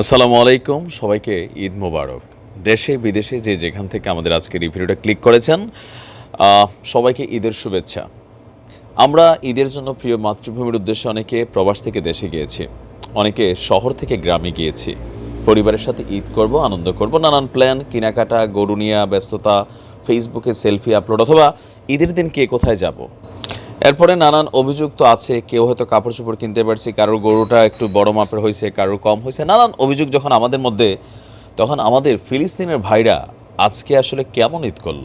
আসসালামু আলাইকুম, সবাইকে ঈদ মোবারক। দেশে, বিদেশে যে যেখান থেকে আমাদের আজকের এই ভিডিওটা ক্লিক করেছেন সবাইকে ঈদের শুভেচ্ছা। আমরা ঈদের জন্য প্রিয় মাতৃভূমির উদ্দেশ্যে অনেকে প্রবাস থেকে দেশে গিয়েছি, অনেকে শহর থেকে গ্রামে গিয়েছি। পরিবারের সাথে ঈদ করব, আনন্দ করব, নানান প্ল্যান কেনাকাটা, গরু নিয়া ব্যস্ততা ফেসবুকে সেলফি আপলোড অথবা ঈদের দিন কে কোথায় যাব এরপরে নানান অভিযোগ তো আছে, কেউ হয়তো কাপড় চোপড় কিনতে পারছি, কারোর গরুটা একটু বড় মাপের হয়েছে, কারোর কম হয়েছে। নানান অভিযোগ যখন আমাদের মধ্যে, তখন আমাদের ফিলিস্তিনের ভাইরা আজকে আসলে কেমন ঈদ করল?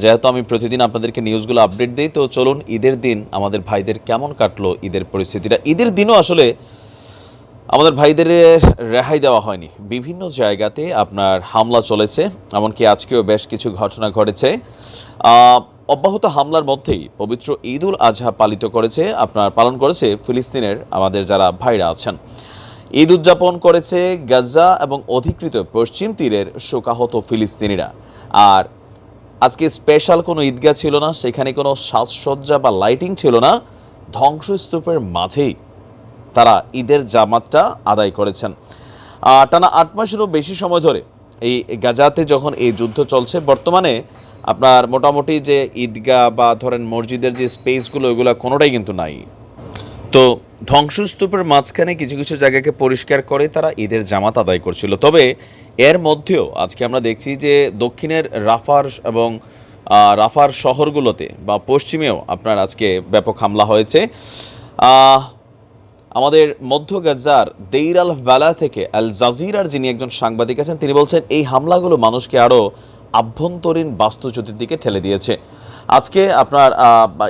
যেহেতু আমি প্রতিদিন আপনাদেরকে নিউজগুলো আপডেট দিই, তো চলুন ঈদের দিন আমাদের ভাইদের কেমন কাটলো ঈদের পরিস্থিতিটা। ঈদের দিনও আসলে আমাদের ভাইদের রেহাই দেওয়া হয়নি। বিভিন্ন জায়গাতে আপনার হামলা চলেছে, এমনকি আজকেও বেশ কিছু ঘটনা ঘটেছে। অব্যাহত হামলার মধ্যেই পবিত্র ঈদ উল আজহা পালিত করেছে, আপনার পালন করেছে ফিলিস্তিনের আমাদের যারা ভাইরা আছেন। ঈদ উদযাপন করেছে গাজা এবং অধিকৃত পশ্চিম তীরের শোকাহত ফিলিস্তিনিরা। আর আজকে স্পেশাল কোনো ঈদগাহ ছিল না, সেখানে কোনো সাজসজ্জা বা লাইটিং ছিল না, ধ্বংসস্তূপের মাঝেই তারা ঈদের জামাতটা আদায় করেছেন। টানা আট মাসেরও বেশি সময় ধরে এই গাজাতে যখন এই যুদ্ধ চলছে, বর্তমানে আপনার মোটামুটি যে ঈদগাহ বা ধরেন মসজিদের যে স্পেসগুলো, ওইগুলো কোনোটাই কিন্তু নাই। তো ধ্বংসস্তূপের মাঝখানে কিছু কিছু জায়গাকে পরিষ্কার করে তারা ঈদের জামাত আদায় করছিল। তবে এর মধ্যেও আজকে আমরা দেখছি যে দক্ষিণের রাফার এবং রাফার শহরগুলোতে বা পশ্চিমেও আপনার আজকে ব্যাপক হামলা হয়েছে। আমাদের মধ্য গাজার দেইর আল বেলা থেকে আল জাজিরার যিনি একজন সাংবাদিক আছেন, তিনি বলছেন, এই হামলাগুলো মানুষকে আরও আভ্যন্তরীণ বাস্তুচ্যুতির দিকে ঠেলে দিয়েছে। আজকে আপনার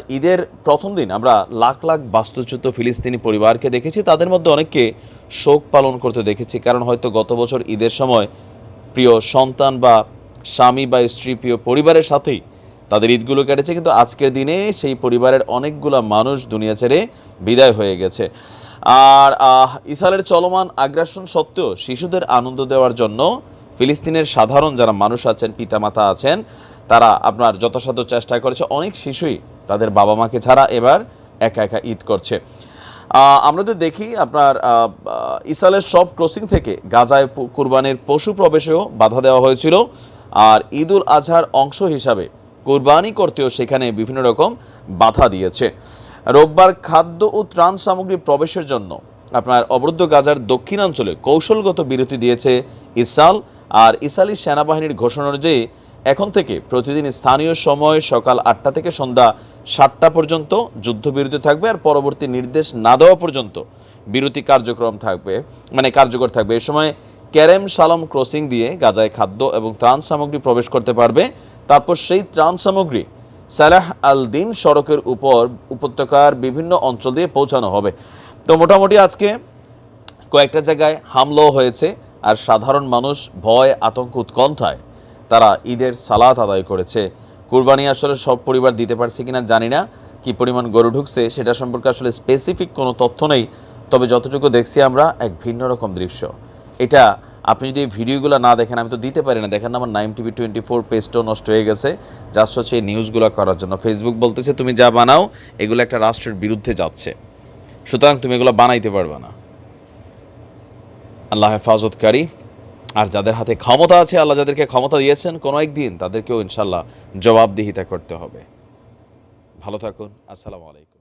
ঈদের প্রথম দিন আমরা লাখ লাখ বাস্তুচ্যুত ফিলিস্তিনি পরিবারকে দেখেছি। তাদের মধ্যে অনেককে শোক পালন করতে দেখেছি। কারণ হয়তো গত বছর ঈদের সময় প্রিয় সন্তান বা স্বামী বা স্ত্রী প্রিয় পরিবারের সাথেই তাদের ঈদগুলো কেটেছে। কিন্তু আজকের দিনে সেই পরিবারের অনেকগুলা মানুষ দুনিয়া ছেড়ে বিদায় হয়ে গেছে। আর আহ, ইসরায়েলের চলমান আগ্রাসন সত্ত্বেও শিশুদের আনন্দ দেওয়ার জন্য ফিলিস্তিনের সাধারণ যারা মানুষ আছেন পিতামাতা আছেন তারা আপনার যথাসাধ্য চেষ্টা করেছে। অনেক শিশুই তাদের বাবা মাকে ছাড়া এবার একা একা ঈদ করছে। আমরা তো দেখি আপনার আহ, সব ক্রসিং থেকে গাজায় কুরবানির পশু প্রবেশেও বাধা দেওয়া হয়েছিল। আর ঈদ উল আজহার অংশ হিসাবে কোরবানি করতেও সেখানে বিভিন্ন রকম বাধা দিয়েছে। রোববার খাদ্য ও ত্রাণ সামগ্রী প্রবেশের জন্য আপনার অবরুদ্ধ গাজার দক্ষিণাঞ্চলে কৌশলগত বিরতি দিয়েছে ইসরাল আর ইসরায়েলি সেনাবাহিনীর ঘোষণা অনুযায়ী এখন থেকে প্রতিদিন স্থানীয় সময় সকাল আটটা থেকে সন্ধ্যা সাতটা পর্যন্ত যুদ্ধবিরতি থাকবে আর পরবর্তী নির্দেশ না দেওয়া পর্যন্ত বিরতি কার্যক্রম থাকবে মানে কার্যকর থাকবে। এ সময় ক্যারেম সালাম ক্রসিং দিয়ে গাজায় খাদ্য এবং ত্রাণ সামগ্রী প্রবেশ করতে পারবে। তারপর সেই ত্রাণ সামগ্রী সালাহ আল দিন সড়কের উপর উপত্যকার বিভিন্ন অঞ্চল দিয়ে পৌঁছানো হবে। তো মোটামুটি আজকে কয়েকটা জায়গায় হামলাও হয়েছে। আর সাধারণ মানুষ ভয়, আতঙ্ক, উৎকণ্ঠায় তারা ঈদের সালাত আদায় করেছে। কুরবানি আসলে সব পরিবার দিতে পারছে কিনা জানি না। কি পরিমাণ গরু ঢুকছে সেটা সম্পর্কে আসলে স্পেসিফিক কোনো তথ্য নেই। তবে যতটুকু দেখছি আমরা, এক ভিন্ন রকম দৃশ্য। এটা আপনি যদি এই ভিডিওগুলো না দেখেন, আমি তো দিতে পারি না। দেখেন আমার নাইম টিভি টোয়েন্টি ফোর পেজটাও নষ্ট হয়ে গেছে। জাস্ট হচ্ছে এই নিউজগুলো করার জন্য। ফেসবুক বলতেছে, তুমি যা বানাও, এগুলো একটা রাষ্ট্রের বিরুদ্ধে যাচ্ছে। সুতরাং তুমি এগুলো বানাইতে পারবে না। আল্লাহ হেফাজতকারী। আর যাদের হাতে ক্ষমতা আছে, আল্লাহ যাদেরকে ক্ষমতা দিয়েছেন, কোনো একদিন তাদেরকেও ইনশাল্লাহ জবাবদিহিতা করতে হবে। ভালো থাকুন, আসসালামু আলাইকুম।